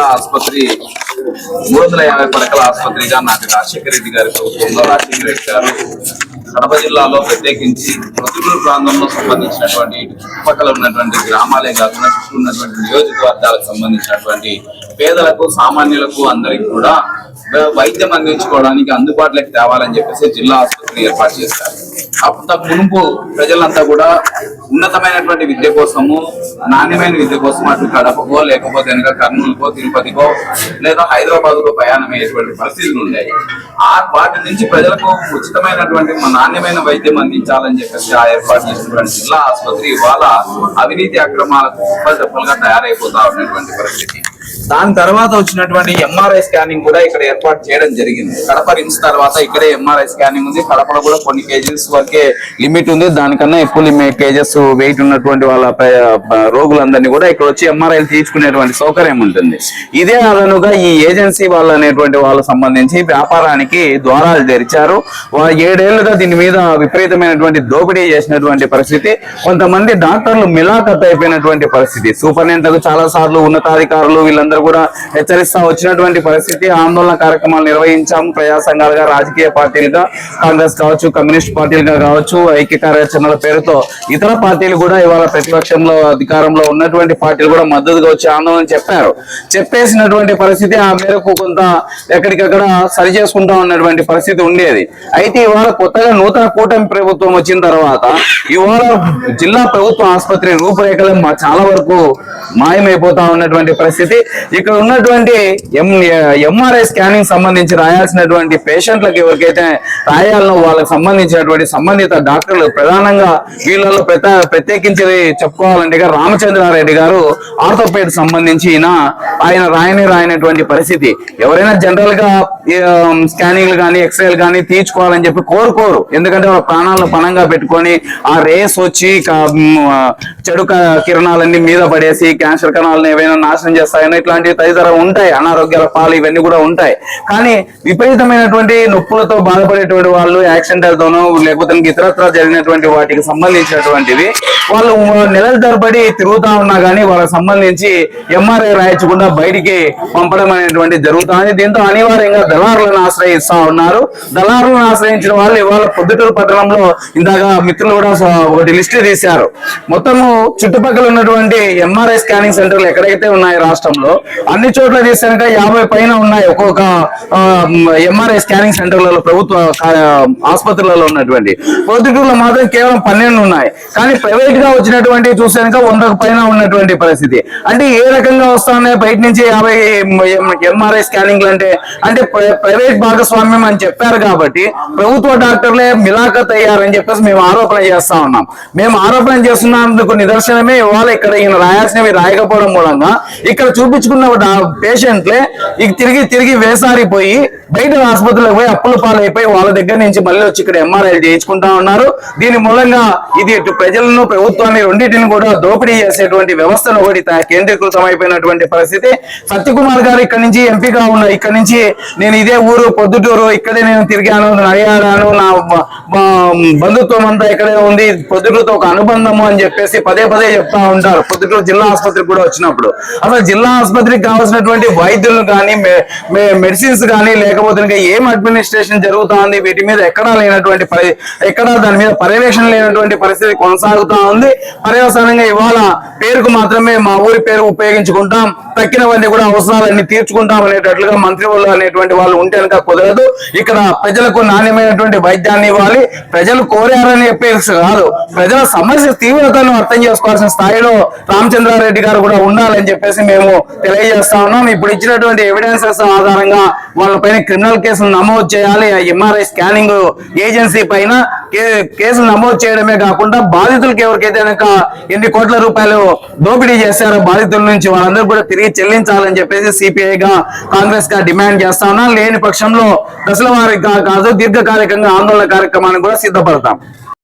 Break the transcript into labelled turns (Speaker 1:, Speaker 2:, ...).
Speaker 1: జిల్లా ఆసుపత్రి మూడు వందల యాభై పడకల ఆసుపత్రిగా నాటి రాజశేఖర రెడ్డి గారి ప్రభుత్వంలో రాజశేఖర రెడ్డి గారు కడప జిల్లాలో ప్రత్యేకించి ప్రొద్దుటూరు ప్రాంతంలో సంబంధించినటువంటి చుట్టుపక్కల ఉన్నటువంటి గ్రామాలే కాకుండా చుట్టూ ఉన్నటువంటి నియోజకవర్గాలకు సంబంధించినటువంటి పేదలకు సామాన్యులకు అందరికి కూడా వైద్యం అందించుకోవడానికి అందుబాటులోకి తేవాలని చెప్పేసి జిల్లా ఆసుపత్రిని ఏర్పాటు చేశారు. అంత మునుపు ప్రజలంతా కూడా ఉన్నతమైనటువంటి విద్య కోసము నాణ్యమైన విద్య కోసం అటు కడపకో లేకపోతే కనుక కర్నూలుకో తిరుపతికో లేదా హైదరాబాద్కో ప్రయాణం అయ్యేటువంటి పరిస్థితులు ఉండేవి. ఆ వాటి నుంచి ప్రజలకు ఉచితమైనటువంటి మన నాణ్యమైన వైద్యం అందించాలని చెప్పేసి ఆ ఏర్పాటు చేసినటువంటి జిల్లా ఆసుపత్రి ఇవాళ అవినీతి అక్రమాలకు కుప్పలు తయారైపోతా ఉన్నటువంటి పరిస్థితి. దాని తర్వాత వచ్చినటువంటి ఎంఆర్ఐ స్కానింగ్ కూడా ఇక్కడ ఏర్పాటు చేయడం జరిగింది. కడప రిమ్స్ తర్వాత ఇక్కడే ఎంఆర్ఐ స్కానింగ్ ఉంది. కడపలో కూడా కొన్ని కేజెస్ వరకే లిమిట్ ఉంది. దానికన్నా ఎక్కువ కేజెస్ వెయిట్ ఉన్నటువంటి వాళ్ళ రోగులందరినీ కూడా ఇక్కడ వచ్చి ఎంఆర్ఐలు తీసుకునేటువంటి సౌకర్యం ఉంటుంది. ఇదే అదనుగా ఈ ఏజెన్సీ వాళ్ళు అనేటువంటి వాళ్ళకు సంబంధించి వ్యాపారానికి ద్వారాలు తెరిచారు. ఏడేళ్ళుగా దీని మీద విపరీతమైనటువంటి దోపిడీ చేసినటువంటి పరిస్థితి. కొంతమంది డాక్టర్లు మిలాఖత్ అయిపోయినటువంటి పరిస్థితి. సూపరింటెండెంట్ చాలా సార్లు ఉన్నతాధికారులు వీళ్ళందరూ కూడా హెచ్చరిస్తా వచ్చినటువంటి పరిస్థితి. ఆందోళన కార్యక్రమాలు నిర్వహించాము ప్రజా సంఘాలుగా రాజకీయ పార్టీలుగా కాంగ్రెస్ కావచ్చు కమ్యూనిస్ట్ పార్టీలుగా కావచ్చు ఐక్య కార్యాచరణల పేరుతో ఇతర పార్టీలు కూడా ఇవాళ ప్రతిపక్షంలో అధికారంలో ఉన్నటువంటి పార్టీలు కూడా మద్దతుగా వచ్చి ఆందోళన చెప్పారు. చెప్పేసినటువంటి పరిస్థితి ఆ మేరకు కొంత ఎక్కడికక్కడ సరి చేసుకుంటా ఉన్నటువంటి పరిస్థితి ఉండేది. అయితే ఇవాళ కొత్తగా నూతన కూటమి ప్రభుత్వం వచ్చిన తర్వాత ఇవాళ జిల్లా ప్రభుత్వ ఆసుపత్రి రూపురేఖలు చాలా వరకు మాయమైపోతా ఉన్నటువంటి పరిస్థితి. ఇక్కడ ఉన్నటువంటి ఎం ఎంఆర్ఐ స్కానింగ్ సంబంధించి రాయాల్సినటువంటి పేషెంట్లకు ఎవరికైతే రాయాలనో వాళ్ళకి సంబంధించినటువంటి సంబంధిత డాక్టర్లు ప్రధానంగా వీళ్ళలో ప్రత్యేకించి చెప్పుకోవాలంటే రామచంద్రారెడ్డి గారు ఆర్థోపేడ్ సంబంధించి ఆయన రాయని రాయనటువంటి పరిస్థితి. ఎవరైనా జనరల్గా స్కానింగ్లు కానీ ఎక్స్రేలు కానీ తీర్చుకోవాలని చెప్పి కోరుకోరు. ఎందుకంటే వాళ్ళ ప్రాణాలను పణంగా పెట్టుకొని ఆ రేస్ వచ్చి చెడు కిరణాలన్నీ మీద పడేసి క్యాన్సర్ కణాలను ఏవైనా నాశనం చేస్తాయని ఇట్లాంటివి తదితర ఉంటాయి. అనారోగ్యాల పాలు ఇవన్నీ కూడా ఉంటాయి. కానీ విపరీతమైనటువంటి నొప్పులతో బాధపడేటువంటి వాళ్ళు యాక్సిడెంట్లతోనో లేకపోతే ఇంక ఇతరత్ర జరిగినటువంటి వాటికి సంబంధించినటువంటివి వాళ్ళు నెలల తరబడి తిరుగుతా ఉన్నా కానీ వాళ్ళకి సంబంధించి ఎంఆర్ఐ రాయించకుండా బయటికి పంపడం అనేటువంటి జరుగుతుంది దీంతో అనివార్యంగా దళారులను ఆశ్రయిస్తా ఉన్నారు. దళారులను ఆశ్రయించిన వాళ్ళు ఇవాళ పొద్దుటూరు పట్టణంలో ఇందాక మిత్రులు కూడా ఒకటి లిస్ట్ తీశారు. మొత్తము చుట్టుపక్కల ఉన్నటువంటి ఎంఆర్ఐ స్కానింగ్ సెంటర్లు ఎక్కడైతే ఉన్నాయి రాష్ట్రంలో అన్ని చోట్ల తీసాక యాభై పైన ఉన్నాయి. ఒక్కొక్క ఎంఆర్ఐ స్కానింగ్ సెంటర్లలో ప్రభుత్వ ఆసుపత్రులలో ఉన్నటువంటి. పొద్దుటూరులో మాత్రం కేవలం పన్నెండు ఉన్నాయి. కానీ ప్రైవేట్గా వచ్చినటువంటి చూసాక వందకు పైన ఉన్నటువంటి పరిస్థితి. అంటే ఏ రకంగా వస్తా ఉన్నాయి బయట నుంచి యాభై ఎంఆర్ఐ స్కానింగ్లు అంటే అంటే ప్ర- ప్రైవేట్ భాగస్వామ్యం అని చెప్పారు కాబట్టి ప్రభుత్వ డాక్టర్లే మిలాఖత్ అయ్యారని చెప్పేసి మేము ఆరోపణ చేస్తా ఉన్నాం. మేము ఆరోపణ చేస్తున్నందుకు నిదర్శనమే ఇవాళ ఇక్కడ ఈయన రాయాల్సినవి రాయకపోవడం మూలంగా. ఇక్కడ చూపించుకున్న పేషెంట్లే ఇక తిరిగి తిరిగి వేసారిపోయి బయట ఆసుపత్రులకు పోయి అప్పుల పాలైపోయి వాళ్ళ దగ్గర నుంచి మళ్ళీ వచ్చి ఇక్కడ ఎంఆర్ఐ చేయించుకుంటా ఉన్నారు. దీని మూలంగా ఇది ప్రజలను ప్రభుత్వాన్ని రెండింటిని కూడా దోపిడీ చేసేటువంటి వ్యవస్థను ఒకటి కేంద్రీకృతం అయిపోయినటువంటి పరిస్థితి. సత్యకుమార్ గారు ఇక్కడ నుంచి ఎంపీగా ఉన్న ఇక్కడ నుంచి నేను ఇదే ఊరు పొద్దుటూరు ఇక్కడే నేను తిరిగాను నడియాడాను నా బంధుత్వం అంతా ఇక్కడే ఉంది. పొద్దుటూరుతో ఒక అనుబంధము అని చెప్పేసి పదే పదే చెప్తా ఉంటారు. పొద్దుటూరు జిల్లా ఆసుపత్రికి కూడా వచ్చినప్పుడు. అసలు జిల్లా ఆసుపత్రికి కావాల్సినటువంటి వైద్యులు కానీ మెడిసిన్స్ కానీ లేకపోతే ఇంకా ఏం అడ్మినిస్ట్రేషన్ జరుగుతుంది వీటి మీద ఎక్కడా లేనటువంటి పరి- ఎక్కడా దాని మీద పర్యవేక్షణ లేనటువంటి పరిస్థితి కొనసాగుతా ఉంది. పర్యవసానంగా ఇవాళ పేరుకు మాత్రమే మా ఊరి పేరు ఉపయోగించుకుంటాం. తక్కినవన్నీ కూడా అవసరాలన్నీ తీర్చుకుంటాం అనేటట్లుగా మంత్రి అనేటువంటి వాళ్ళు ఉంటే కనుక కుదరదు. ఇక్కడ ప్రజలకు నాణ్యమైనటువంటి వైద్యాన్ని ఇవ్వాలి. ప్రజలు కోరారని చెప్పేసి కాదు. ప్రజల సమస్య తీవ్రతను అర్థం చేసుకోవాల్సిన స్థాయిలో రామచంద్రారెడ్డి గారు కూడా ఉండాలని చెప్పేసి మేము తెలియజేస్తా ఉన్నాం ఇప్పుడు ఇచ్చినటువంటి ఎవిడెన్సెస్ ఆధారంగా వాళ్ళపైన క్రిమినల్ కేసులు నమోదు చేయాలి. ఎంఆర్ఐ స్కానింగ్ ఏజెన్సీ పైన కేసులు నమోదు చేయడమే కాకుండా బాధితులకు ఎవరికైతే కనుక ఎన్ని కోట్ల రూపాయలు దోపిడీ చేశారో బాధితుల నుంచి వాళ్ళందరూ కూడా తిరిగి చెల్లించాలని చెప్పేసి సిపిఐ గా కాంగ్రెస్గా డిమాండ్ చేస్తా ఉన్నాం లేని పక్షంలో దశల వారికి కాదు దీర్ఘకాలికంగా ఆందోళన కార్యక్రమాన్ని కూడా సిద్ధపడతాం.